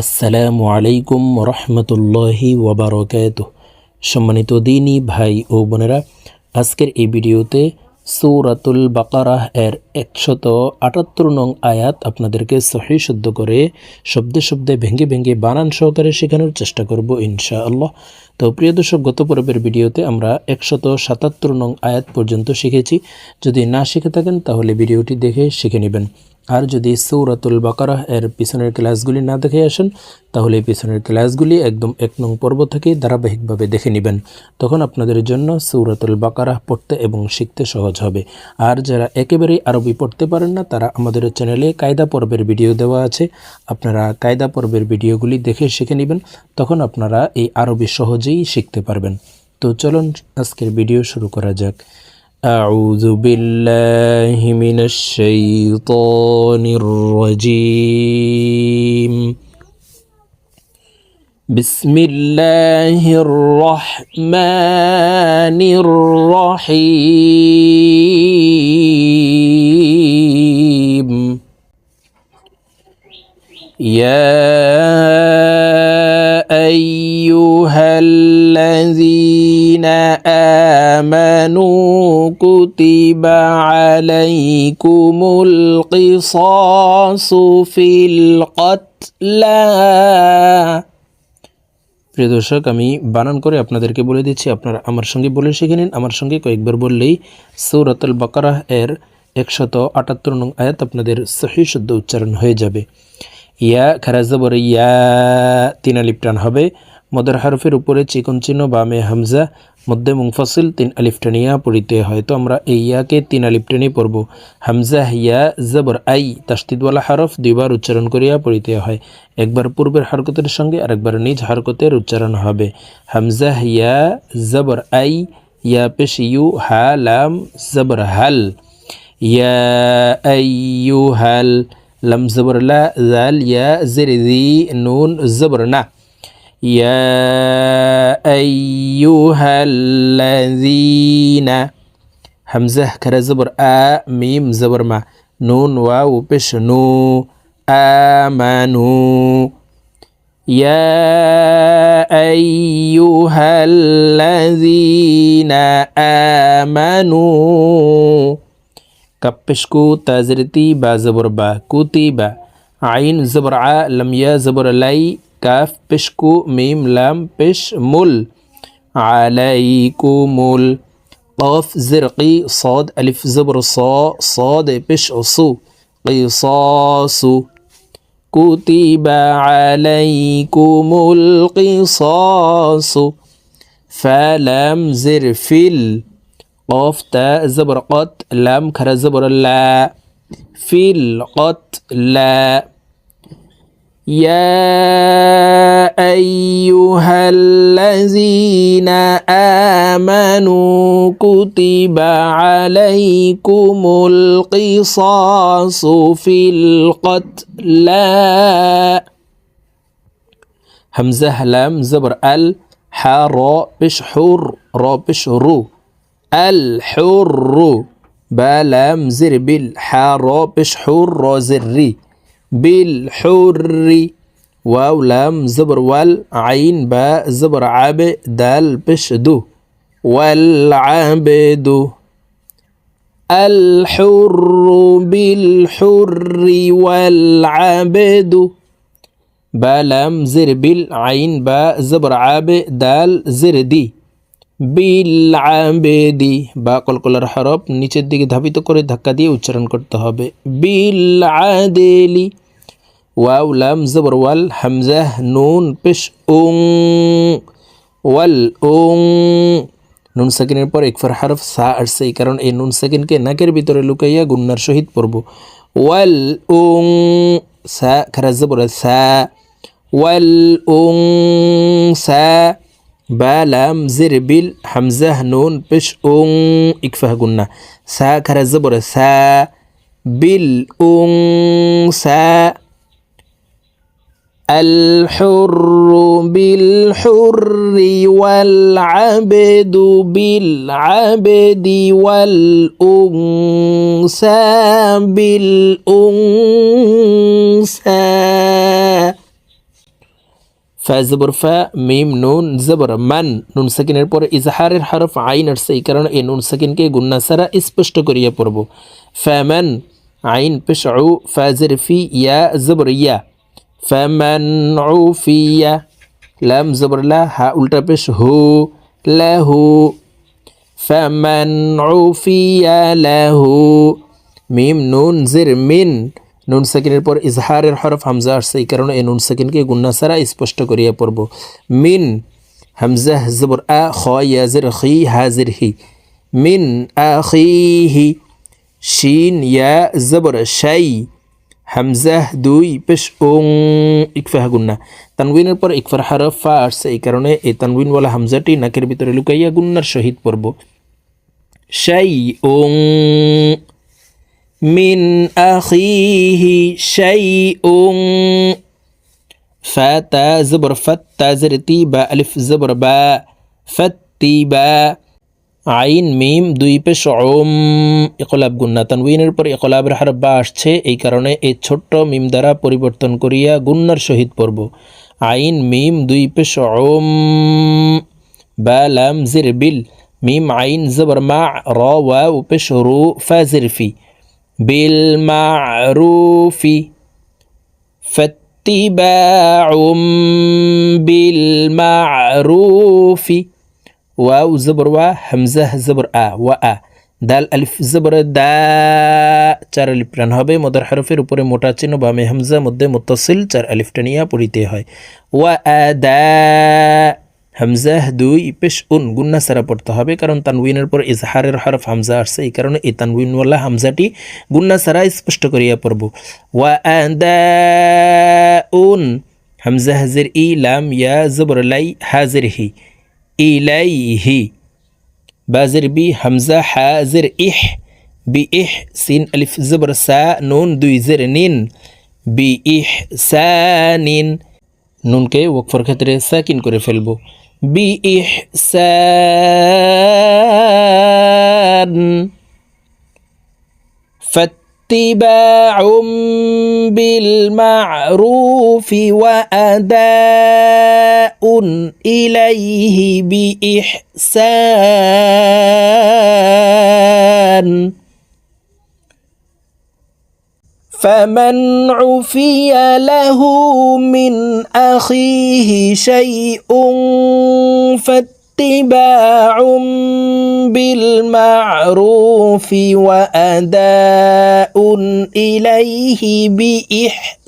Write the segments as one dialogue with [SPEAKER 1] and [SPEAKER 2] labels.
[SPEAKER 1] আসসালামু আলাইকুম রহমতুল্লাহি ওবরকাত সম্মানিত দিনী ভাই ও বোনেরা, আজকের এই ভিডিওতে সৌরাতুল বাকারাহ এর একশত আটাত্তর নং আয়াত আপনাদেরকে সহি শুদ্ধ করে শব্দে শব্দে ভেঙে ভেঙে বানান সহকারে শেখানোর চেষ্টা করব ইনশাআল্লাহ। তো প্রিয় দর্শক, গত পর্বের ভিডিওতে আমরা একশত সাতাত্তর নং আয়াত পর্যন্ত শিখেছি। যদি না শিখে থাকেন, তাহলে ভিডিওটি দেখে শিখে নেবেন। আর যদি সৌরাতুল বাকারাহ এর পিছনের ক্লাসগুলি না দেখে আসেন, তাহলে পিছনের ক্লাসগুলি একদম এক নং পর্ব থেকে ধারাবাহিকভাবে দেখে নেবেন। তখন আপনাদের জন্য সৌরাতুল বাকারাহ পড়তে এবং শিখতে সহজ হবে। আর যারা একেবারেই আরবি পড়তে পারেন না, তারা আমাদের চ্যানেলে কায়দা পর্বের ভিডিও দেওয়া আছে। আপনারা কায়দা পর্বের ভিডিওগুলি দেখে শিখে নেবেন। তখন আপনারা এই আরবি সহজেই শিখতে পারবেন তো চলুন আজকের ভিডিও শুরু করা যাক أعوذ بالله من الشيطان الرجيم بسم الله الرحمن الرحيم يا أيها الذين آمنوا كتب عليكم القصاص في القتلى প্রিয় দর্শক আমি বানান করে আপনাদেরকে বলে দিচ্ছি আপনারা আমার সঙ্গে বলে শিখে নিন আমার সঙ্গে কয়েকবার বললেই সৌরাতুল বাকারাহ এর একশত আটাত্তর নং আয়াত আপনাদের সহি শুদ্ধ উচ্চারণ হয়ে যাবে ইয়া খারাজবর ইয়া তিন আলিফ টান হবে। মদের হারফের উপরে চিকন চিহ্ন, বামে হামজা, মধ্যে মুংফাসিল তিন আলিফ টানিয়া পড়িতে হয়। তো আমরা এই ইয়াকে তিন আলিফ টেনে পড়ব। হামজা, ইয়া, জবর, আই তাস্তিদওয়ালা হারফ দুইবার উচ্চারণ করিয়া পড়িতে হয়। একবার পূর্বের হারকতের সঙ্গে আরেকবার নিজ হারকতের উচ্চারণ হবে। হামজা, ইয়া, জবর, আই, ইয়া পেশ, ইউ, হা, লাম, জবর, হাল। ইয়া আইয়ু হাল لم زبر لا ذال يا زر ذي نون زبر نا يا أيها الذين همزة كرا زبر آ ميم زبر ما. نون واو بش نو آمنوا. يا أيها الذين آمنوا. كبشكو تازرتي با زبر با كوتي با. عين زبر ع لم يا زبر لي. كاف بشكو ميم لام بش مل عليكم قاف زرقي صاد ألف زبر صا. صاد بش صو. قصاص. كتب عليكم القصاص. فلم زر فل قاف تاء زبر قط لام خرا زبر لا. في القت لا. يا أيها الذين آمنوا كتب عليكم القصاص في القتلى. همزة لام زبر أل حا را بش حر را بش رو. الحر. بلام زر بالحر بش حر زري بالحر. واو لام زبر وال عين باء زبر عب دال بش دو. والعبد. الحر بالحر والعبد. بلام زر بالعين باء زبر عب دال زر دي. বিল আবেদি বা কলকলার হরফ নিচের দিকে ধাবিত করে ধাক্কা দিয়ে উচ্চারণ করতে হবে। বিল আদেলি ওয়াও, লাম, জবর, ওয়াল হামজাহ নুন, পেশ, উং, ওয়াল, উং। নুন সাকিনের পর একফার হারফ সা আসছে, এই কারণ এই নুন সাকিনকে নাকের ভিতরে লুকাইয়া গুন্নার সহিত পড়ব। ওয়াল, উং, সা, খারা, জবর, সা। ওয়াল, উং, সা। بلم زر بل حمزه نون بش اون اكفه قلنا سا كره زبر سا بل اون سا. الحر بالحر والعبد بالعبد والأنثى بالأنثى. ফা জবর ফা মিম নুন জবর মান নুন সাকিনের পরে ইজহারের হরফ আইন আসছে এই কারণে এই নুন সাকিনকে গুন্না ছাড়া স্পষ্ট করিয়া পড়ব ফ্যামান আইন পেশ উ ফাজের ফি ইয়া জবর ইয়া ফ্যামান উ ফি ইয়া লাম জবর লা হা উল্টা পেশ হু লাহু فمن عفي له মিম নুন জির মিন নুন সাকিনের পর ইজহারের হরফ হামজা আসছে, এই কারণে এই নুন সাকিনকে গুন্না ছাড়া স্পষ্ট করিয়া পড়ব। মিন হামজা জবর আ, খ, ইয়াজির খি হাজির, হি। মিন আখিহি শিন, ইয়া, জবর, শাই হামজাহ দুই, পেশ ওং ইকফাহ, গুন্না। তানবিনের পর ইকফার হরফ ফা আসছে, এই কারণে এই তানবিনওয়ালা হামজাটি নাকের ভিতরে লুকাইয়া গুন্নার সহিত পড়ব। শাই ওং من أخيه شيء فتا زبر فتا زرتي با ألف زبر با فتي با আইন মিম দুই পেশ ওম ইকলাব গুন্না তানউইনের পর ইকলাবের হার বা আসছে এই কারণে এই ছোট্ট মিম দ্বারা পরিবর্তন করিয়া গুন্নার সহিত পড়ব আইন মিম দুই পেশ ওম বা লাম জির বিল মিম আইন জবর মা র ওয়াও পেশ রু ফাজির ফি بالمعروف فاتباع بالمعروف واو زبر و همزه زبر আ ওয়া আ দাল আলিফ জবর দা চার আলিফ টান হবে মদার হরফের উপরে মোটা চিহ্ন বামে হামজা মধ্যে মুত্তাসিল চার আলিফ টানিয়া পড়িতে হয় ওয়া আ দা হামজাহ দুই পেশ উন গুন্না সারা পড়তে হবে, কারণ তানউইনের পর ইজহারের হরফ হামজা আসছে, এই কারণে এই তানউইনওয়ালা হামজাটি গুন্না সারা স্পষ্ট করিয়া পড়ব। ওয়া উন হামজা হাজির ই লাম ইয়া জবর লাই হাজির হি ইলাইহি বাজির বি হামজা হাজির ইহ, বি ইহ সিন আলিফ জবর সা নুন দুই জের নিন, বি ইহ সানিন নুনকে ওকফর ক্ষেত্রে সাকিন করে ফেলবো بإحسان فاتباع بالمعروف وأداء إليه بإحسان فمن عفي له من أخيه شيء فاتباع بالمعروف وأداء إليه بإحسان.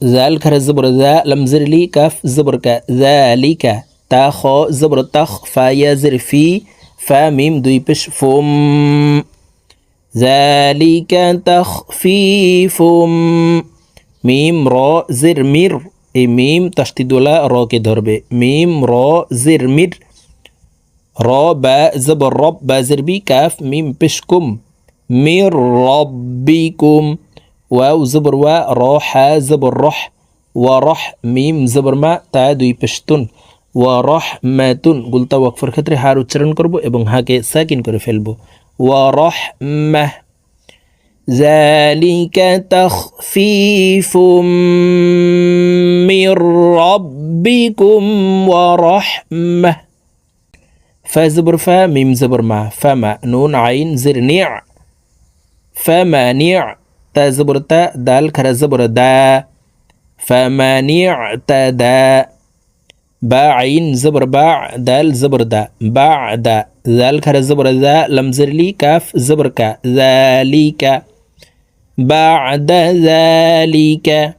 [SPEAKER 1] زال خر زبر ذا لم زر لي كف زبر ذلك تا خ زبر تخ فا يزر في فا ميم দুই পেশ ফুম ذلك تخفيف মিম র জির মির এই মিম তাস্তিদুলা রকে ধরবে মিম র জির মির র বা জবর রব বা জিরবি কাফ মিম পেশকুম মির রব্বিকুম ওয়াও জবর ওয়া র হা জবর রহ ওয়া রহ মিম জবর মা তা দুই পেশতুন ওয়া রহ মাতুন গুলতা ওয়াকফর ক্ষেত্রে হার উচ্চারণ করব এবং হাকে সাকিন করে ফেলবো ওয়া রহ মাহ ذلك تخفيف من ربكم ورحمة فزبر فا ميم زبر ما فما نون عين زر نيع فما نيع تا زبر تا دال كرا زبر دا فما نيع تا دا با عين زبر باع دال زبر دا باع دا ذال كرا زبر ذا لم زر لي كاف زبر كا ذلك بعد ذلك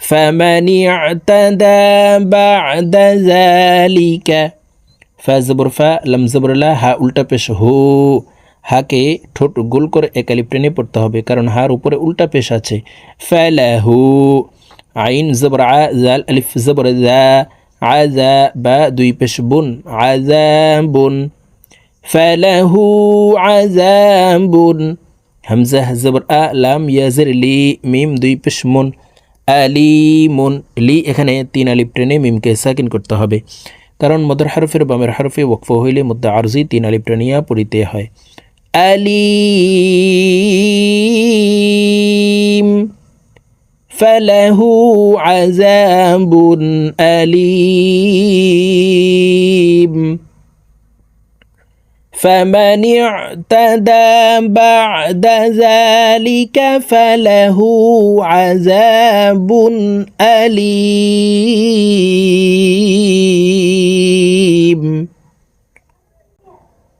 [SPEAKER 1] فمن اعتدى بعد ذلك فزبر فا لم زبر لا হা উল্টা পেশ হু হাকে ঠোঁট গোল করে একালিপ টেনে পড়তে হবে কারণ হার উপরে উল্টা পেশ আছে ফালাহু আইন জবর আ জাল আলিফ জবর দা আজা বা দুই পেশ বুন আজাবুন ফালাহু আজাবুন হামজা জবর আ ইয়াজের লি মিম দুই পেশ মুন আলিমুন লি এখানে তিন আলিপ টেনে মিমকে করতে হবে কারণ মদর হরফের বামের হরফে ওকফ হইলে মুদ্দা আরজি তিন আলিপ টেনিয়া পড়িতে হয় আলি فله عذاب أليم. فمن اعتدى بعد ذلك فله عذاب أليم.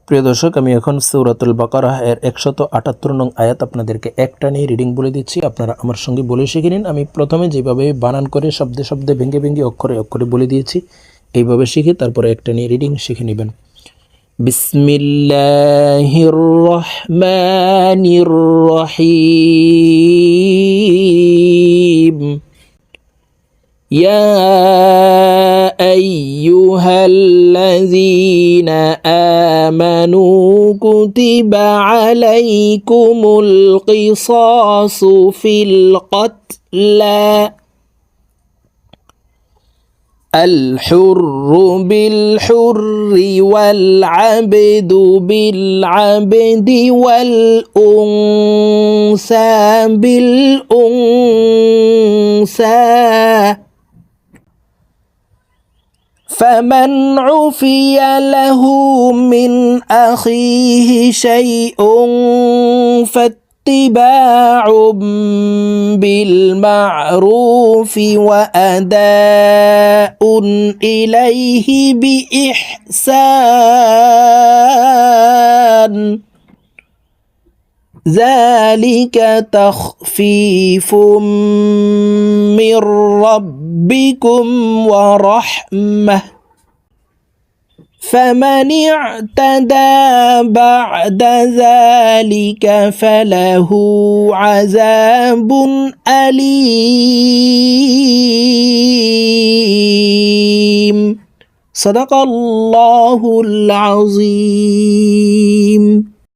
[SPEAKER 1] প্রিয় দর্শক, আমি এখন সৌরাতুল বাকারাহ এর একশত আটাত্তর নং আয়াত আপনাদেরকে একটা নিয়ে রিডিং বলে দিচ্ছি। আপনারা আমার সঙ্গে বলে শিখে নিন। আমি প্রথমে যেভাবে বানান করে শব্দে শব্দে ভেঙে ভেঙে অক্ষরে অক্ষরে বলে দিয়েছি, এইভাবে শিখে তারপরে একটা নিয়ে রিডিং শিখে নেবেন। বিসমিল্লাহির রহমানির রহিম। يا أيها الذين آمنوا كتب عليكم القصاص في القتلى الحر بالحر والعبد بالعبد والأنثى بالأنثى فمن عفي له من أخيه شيء فاتباع بالمعروف وأداء إليه بإحسان ذلك تخفيف من ربكم ورحمة. فمن اعتدى بعد ذلك فله عذاب أليم. صدق الله العظيم.